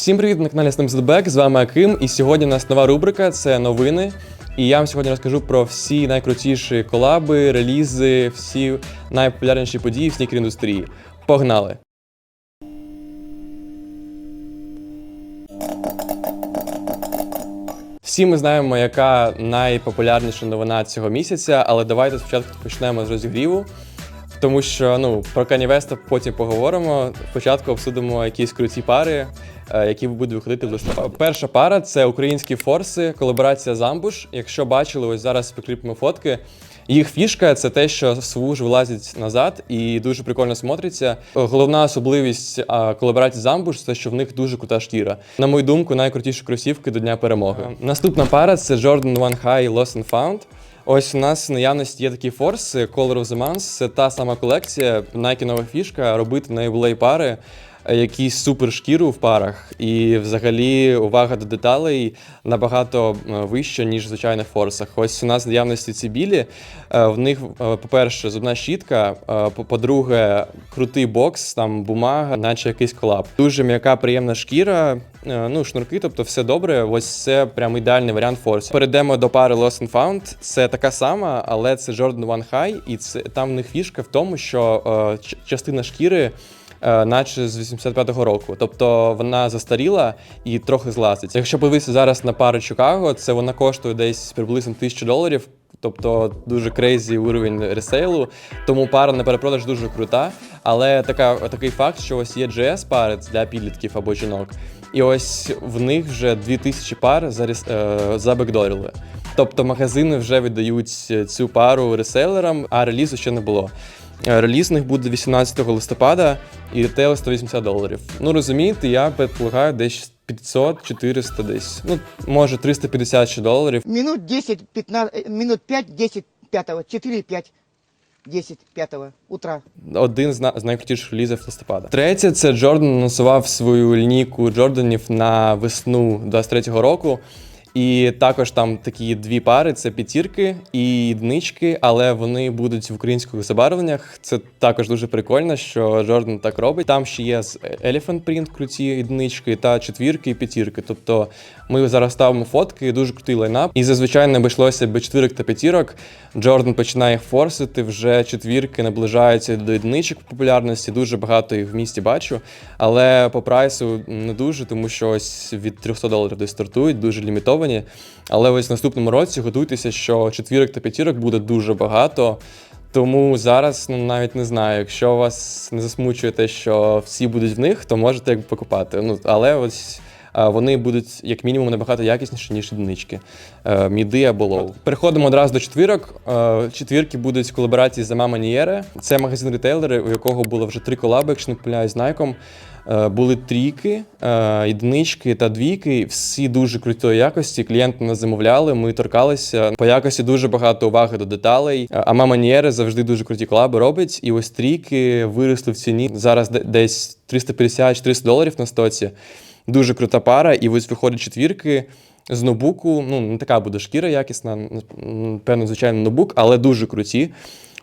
Всім привіт на каналі SnapZBack, з вами Аким. І сьогодні у нас нова рубрика це новини. І я вам сьогодні розкажу про всі найкрутіші колаби, релізи, всі найпопулярніші події в снікер індустрії. Погнали! Всі ми знаємо, яка найпопулярніша новина цього місяця, але давайте спочатку почнемо з розігріву. Тому що ну про West потім поговоримо. Спочатку обсудимо якісь круті пари, е, які будуть виходити в листопаді. Перша пара це українські форси, колаборація з Ambush. Якщо бачили, ось зараз прикріпимо фотки. Їх фішка це те, що свуж вилазить назад і дуже прикольно смотриться. Головна особливість колаборації з Ambush – це що в них дуже крута шкіра. На мою думку, найкрутіші кросівки до Дня перемоги. Наступна пара це Jordan One High Lost and Found. Ось у нас в наявності є такі форси Color of the Month. Це та сама колекція, Nike нова фішка, робити на ювілей пари, якісь супер шкіру в парах. І взагалі увага до деталей набагато е, вища, ніж в звичайних форсах. Ось у нас наявності ці білі. е, В них, е, по-перше, зубна щітка, е, по- по-друге, крутий бокс, там бумага, наче якийсь колаб. Дуже м'яка, приємна шкіра. е, Ну, шнурки, тобто все добре. Ось це прям ідеальний варіант форсів. Перейдемо до пари Lost and Found. Це така сама, але це Jordan One High, і це там в них фішка в тому, що е, частина шкіри. Е, Наче з 85-го року, тобто вона застаріла і трохи злазить. Якщо подивитися зараз на пару Чикаго, це вона коштує десь приблизно тисячу доларів, тобто дуже крейзі уровень ресейлу. Тому пара на перепродаж дуже крута. Але така, такий факт, що ось є GS пари для підлітків або жінок, і ось в них вже 2000 пар заріс- е, забекдорили. Тобто магазини вже віддають цю пару реселерам, а релізу ще не було. Е, Реліз них буде 18 листопада і ретейл 180 доларів. Ну розумієте, я предполагаю десь 500-400 десь. Ну, може 350 ще доларів. Минут 10, 15, э, минут 5, 10, 5, 4, 5, 10, 5 утра. Один з, з найкрутіших релізів листопада. Третє, це Джордан анонсував свою лінійку Джорданів на весну 23-го року. І також там такі дві пари: це п'ятірки і єдинички, але вони будуть в українських забарвленнях. Це також дуже прикольно, що Джордан так робить. Там ще є з Elephant Print круті єдинички та четвірки і п'ятірки. Тобто ми зараз ставимо фотки, дуже крутий лайнап. І зазвичай не обійшлося без четвірок та п'ятірок. Джордан починає їх форсити, вже четвірки наближаються до єдиничок в популярності. Дуже багато їх в місті бачу. Але по прайсу не дуже, тому що ось від 300 доларів десь стартують, дуже лімітовані. Але ось в наступному році готуйтеся, що четвірок та п'ятірок буде дуже багато. Тому зараз ну навіть не знаю, якщо вас не засмучує те, що всі будуть в них, то можете як покупати. Ну але ось. А, Вони будуть як мінімум набагато якісніші, ніж одинички, е, міди або лоу. Переходимо одразу до четвірок. Е, Четвірки будуть в колаборації з Niere. Це магазин ретейлери, у якого було вже три колаби, якщо не помиляюсь, з Nike. Е, Були трійки, е, єдинички та двійки. Всі дуже крутої якості. Клієнти нас замовляли, ми торкалися. По якості дуже багато уваги до деталей. Е, А Мама Нієре завжди дуже круті колаби робить. І ось трійки виросли в ціні. Зараз десь 350-400 доларів на стоці. Дуже крута пара. І ось виходить четвірки. З ноутбуку, ну не така буде шкіра якісна, певно, звичайно, ноутбук, але дуже круті.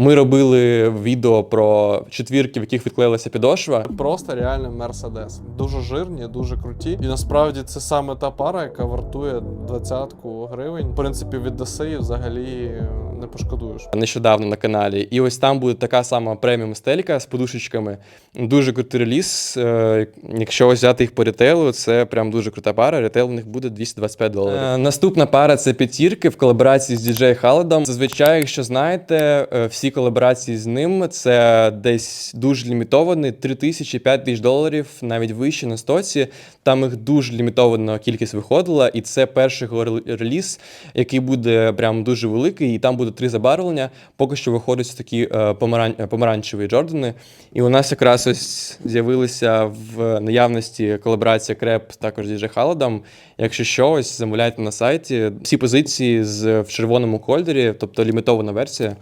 Ми робили відео про четвірки, в яких відклеїлася підошва. Просто реально Мерседес. Дуже жирні, дуже круті. І насправді це саме та пара, яка вартує двадцятку гривень. В принципі, від DSI взагалі не пошкодуєш. нещодавно на каналі. І ось там буде така сама преміум стелька з подушечками. Дуже крутий реліз. Е, Якщо взяти їх по ретейлу, це прям дуже крута пара. Ретейл у них буде 225 доларів. Е, Наступна пара це п'ятірки в колаборації з DJ Халедом. Зазвичай, якщо знаєте, е, колаборації з ним це десь дуже лімітовані, 3 тисячі, 5 тисяч доларів, навіть вище на стоці. Там їх дуже лімітована кількість виходила, і це перший реліз, який буде прям дуже великий, і там буде три забарвлення. Поки що виходять такі е, помаран... помаранчеві Джордани. І у нас якраз ось з'явилися в наявності колаборація Креп також з DJ Халодом. Якщо що, ось замовляйте на сайті. Всі позиції з в червоному кольорі, тобто лімітована версія.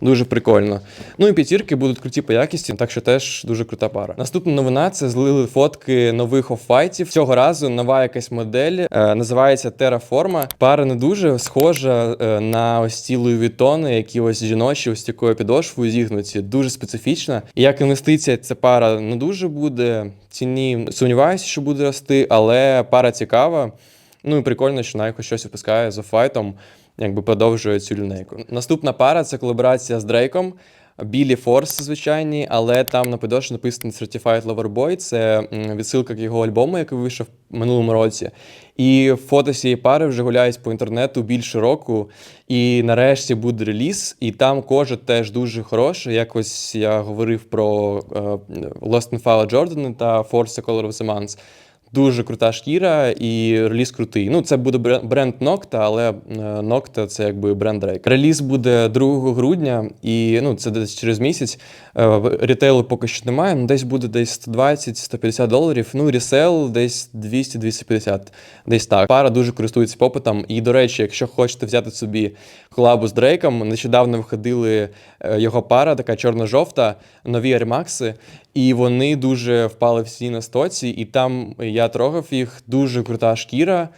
Дуже прикольно. Ну і п'ятірки будуть круті по якісті, так що теж дуже крута пара. Наступна новина це злили фотки нових оффайтів. Цього разу нова якась модель е, називається Terraforma. Пара не дуже схожа е, на ось ці Louis які ось жіночі, ось такою підошвою зігнуті. Дуже специфічна. Як інвестиція, ця пара не дуже буде. Ціні сумніваюся, що буде рости, але пара цікава. Ну і прикольно, що Nike щось випускає з оффайтом, якби продовжує цю лінейку. Наступна пара це колаборація з Дрейком. Білі Форс звичайні, але там на підошві написано Certified Lover Boy. Це відсилка к його альбому, який вийшов в минулому році. І фото цієї пари вже гуляють по інтернету більше року. І нарешті буде реліз, і там кожа теж дуже хороша. Якось я говорив про е, Lost and Found Jordan та Force Color of the Month. Дуже крута шкіра і реліз крутий. Ну, це буде бре- бренд Nocta, але е, Nocta це якби бренд Drake. Реліз буде 2 грудня, і ну, це десь через місяць. Е, Рітейлу поки що немає, ну десь буде десь 120-150 доларів. Ну, ресел десь 200-250, десь так. Пара дуже користується попитом. І, до речі, якщо хочете взяти собі колабу з Дрейком, нещодавно виходили е, його пара, така чорно-жовта, нові Air Max, і вони дуже впали всі на стоці, і там я трогав їх, дуже крута шкіра.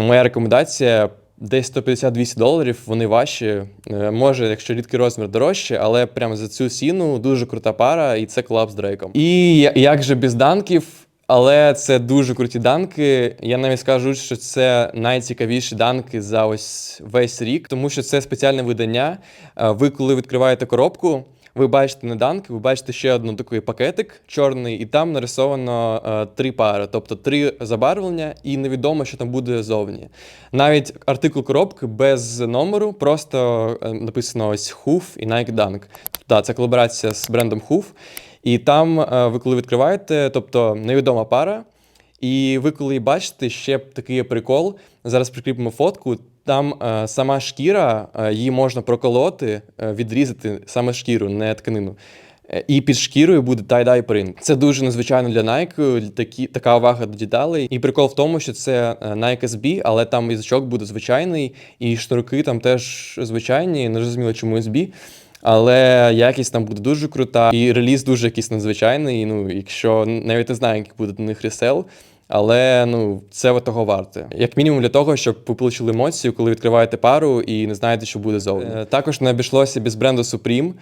Моя рекомендація. Десь 150-200 доларів, вони важчі. Е, Може, якщо рідкий розмір дорожче, але прямо за цю ціну дуже крута пара, і це колаб з Дрейком. І як же без данків, але це дуже круті данки. Я навіть скажу, що це найцікавіші данки за ось весь рік, тому що це спеціальне видання. Е, Ви, коли відкриваєте коробку, ви бачите не данки, ви бачите ще один такий пакетик чорний, і там нарисовано е, три пари, тобто три забарвлення, і невідомо, що там буде зовні. Навіть артикул коробки без номеру, просто е, написано ось Hoof і Nike Dunk. Так, це колаборація з брендом Hoof. І там е, ви коли відкриваєте, тобто невідома пара. І ви коли бачите, ще такий прикол. Зараз прикріпимо фотку. Там е, сама шкіра, е, її можна проколоти, е, відрізати саме шкіру, не тканину. І під шкірою буде tie-dye print. Це дуже незвичайно для Nike, такі, така увага до деталей. І прикол в тому, що це Nike SB, але там язичок буде звичайний, і шнурки там теж звичайні. Не зрозуміло, чому SB. Але якість там буде дуже крута, і реліз дуже якийсь надзвичайний. Ну, якщо навіть не знаю, який буде до них ресел, але ну це того варте. Як мінімум для того, щоб ви отримали емоцію, коли відкриваєте пару і не знаєте, що буде зовні. Е, Також не обійшлося без бренду Supreme.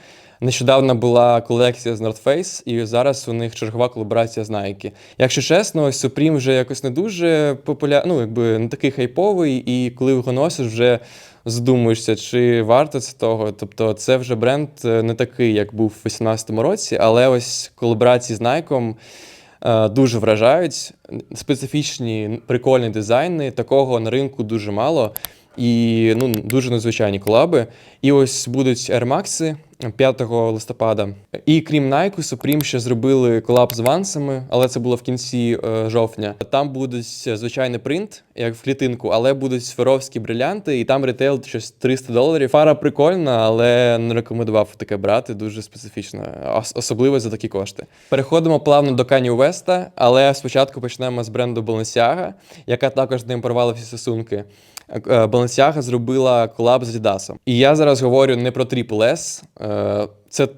Нещодавно була колекція з North Face, і зараз у них чергова колаборація з Nike. Якщо чесно, Supreme вже якось не дуже популярний, ну якби не такий хайповий, і коли його носиш, вже задумуєшся, чи варто це того. Тобто, це вже бренд е, не такий, як був у 2018 році, але ось колаборації з Nike дуже вражають. Специфічні прикольні дизайни. Такого на ринку дуже мало. І ну, дуже надзвичайні колаби. І ось будуть Air Max 5 листопада. І крім Nike, Supreme ще зробили колаб з Вансами, але це було в кінці е, жовтня. Там будуть звичайний принт, як в клітинку, але будуть сферовські брилянти, і там ретейл щось 300 доларів. Фара прикольна, але не рекомендував таке брати. Дуже специфічно, ос- особливо за такі кошти. Переходимо плавно до Kanye West, але спочатку почнемо з бренду Balenciaga, яка також з ним порвала всі стосунки. Е, Balenciaga зробила колаб з Adidas. І я зараз говорю не про Triple S. е, Це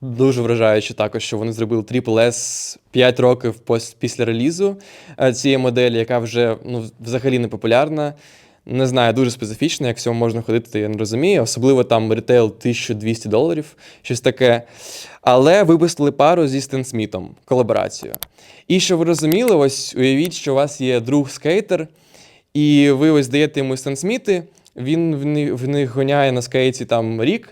дуже вражаюче також, що вони зробили Triple S 5 років після релізу е, цієї моделі, яка вже ну, взагалі не популярна. Не знаю, дуже специфічно, як в можна ходити, я не розумію. Особливо там ретейл 1200 доларів, щось таке. Але випустили пару зі Стен Смітом, колаборацію. І що ви розуміли, ось уявіть, що у вас є друг скейтер, і ви ось даєте йому Стен Сміти, він в них, гоняє на скейті там рік.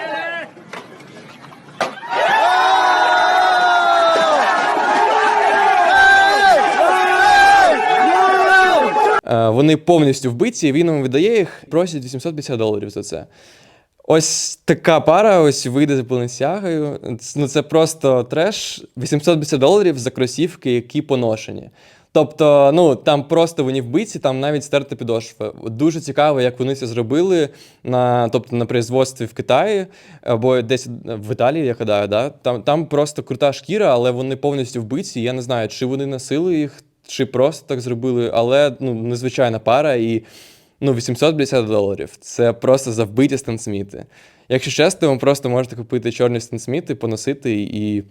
Е, Вони повністю вбиті, він вам видає їх, просять 850 доларів за це. Ось така пара, ось вийде з Баленсягою. Ну це просто треш. 850 доларів за кросівки, які поношені. Тобто, ну там просто вони вбиті, там навіть стерта підошва. Дуже цікаво, як вони це зробили на, тобто, на производстві в Китаї або десь в Італії, я гадаю, да? там, там просто крута шкіра, але вони повністю вбиті. Я не знаю, чи вони носили їх, чи просто так зробили, але ну, незвичайна пара і ну, 850 доларів. Це просто за вбиті Стан Сміти. Якщо чесно, ви просто можете купити чорні стенсміти, поносити і.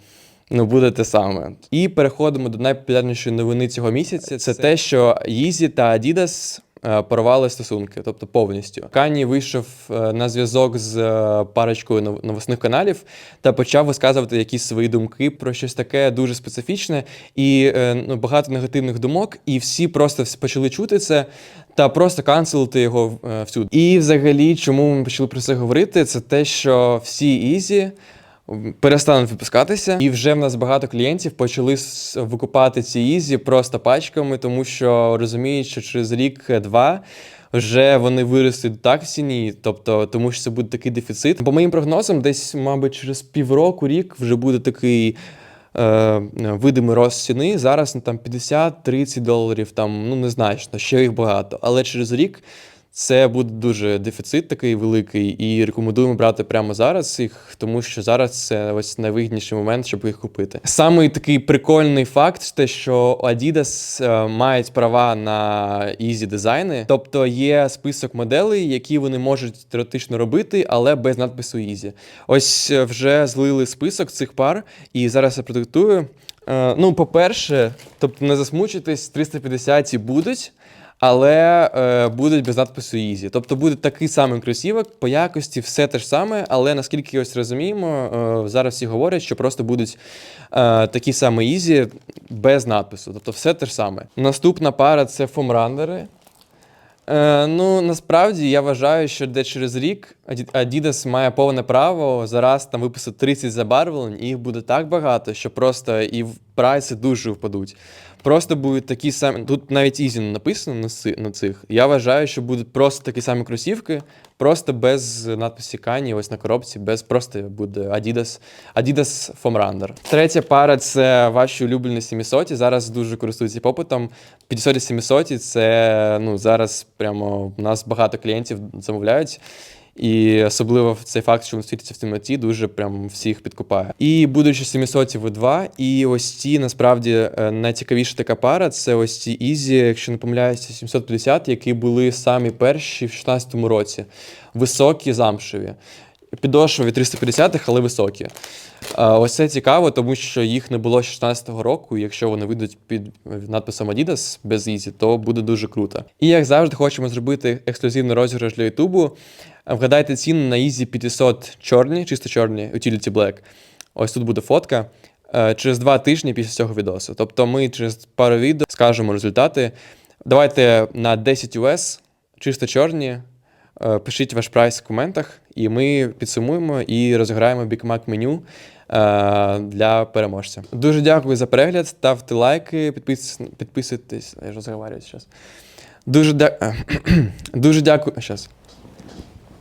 Ну, буде те саме. І переходимо до найпопулярнішої новини цього місяця. Це те, що Yeezy та Adidas е, порвали стосунки, тобто повністю. Кані вийшов е, на зв'язок з е, парочкою нов- новосних каналів та почав висказувати якісь свої думки про щось таке дуже специфічне і ну, багато негативних думок, і всі просто почали чути це та просто канцелити його е, всюди. І взагалі, чому ми почали про це говорити, це те, що всі Ізі перестануть випускатися, і вже в нас багато клієнтів почали викупати ці ізі просто пачками, тому що розуміють, що через рік-два вже вони виростуть так в ціні, тобто тому що це буде такий дефіцит. По моїм прогнозам, десь, мабуть, через півроку, рік вже буде такий. Е, видимий рост ціни зараз ну, там 50-30 доларів, там ну незначно, ще їх багато. Але через рік це буде дуже дефіцит такий великий, і рекомендуємо брати прямо зараз їх, тому що зараз це ось найвигідніший момент, щоб їх купити. Самий такий прикольний факт, те, що Adidas е, мають права на Easy дизайни, тобто є список моделей, які вони можуть теоретично робити, але без надпису Easy. Ось е, вже злили список цих пар, і зараз я продиктую. Е, Ну, по-перше, тобто не засмучитись, 350 будуть. Але е, будуть без надпису Easy. Тобто буде такий самий кросівок, по якості все те ж саме, але наскільки ось розуміємо, е, зараз всі говорять, що просто будуть е, такі самі Easy без надпису. Тобто все те ж саме. Наступна пара це фомраннери. Е, ну, насправді я вважаю, що де через рік Adidas має повне право зараз там виписати 30 забарвлень, і їх буде так багато, що просто і прайси дуже впадуть. Просто будуть такі самі. Тут навіть не написано на, на цих. Я вважаю, що будуть просто такі самі кросівки, просто без надписі Кані, ось на коробці, без просто буде Adidas, Adidas Foam Runner. Третя пара це ваші улюблені 700. Зараз дуже користуються попитом. 500 700 це ну, зараз прямо у нас багато клієнтів замовляють. І особливо цей факт, що він світиться в темноті, дуже прям всіх підкупає. І будучи 700 в 2 і ось ці насправді е, найцікавіша така пара це ось ці Ізі, якщо не помиляюся, 750, які були самі перші в 2016 році. Високі, замшеві. Підошвові 350-х, але високі. А, Ось це цікаво, тому що їх не було з 16-го року. і Якщо вони вийдуть під надписом Adidas без Easy, то буде дуже круто. І як завжди, хочемо зробити ексклюзивний розіграш для Ютубу. Вгадайте ціну на Easy 500 чорні, чисто чорні, Utility Black. Ось тут буде фотка. Е, Через два тижні після цього відосу. Тобто ми через пару відео скажемо результати. Давайте на 10 US, чисто чорні. Е, Пишіть ваш прайс в коментах, і ми підсумуємо і розіграємо Big Mac меню е, для переможця. Дуже дякую за перегляд. Ставте лайки, підпис... підписуйтесь. Я ж зараз. Дуже, дя... Дуже дякую. Щас.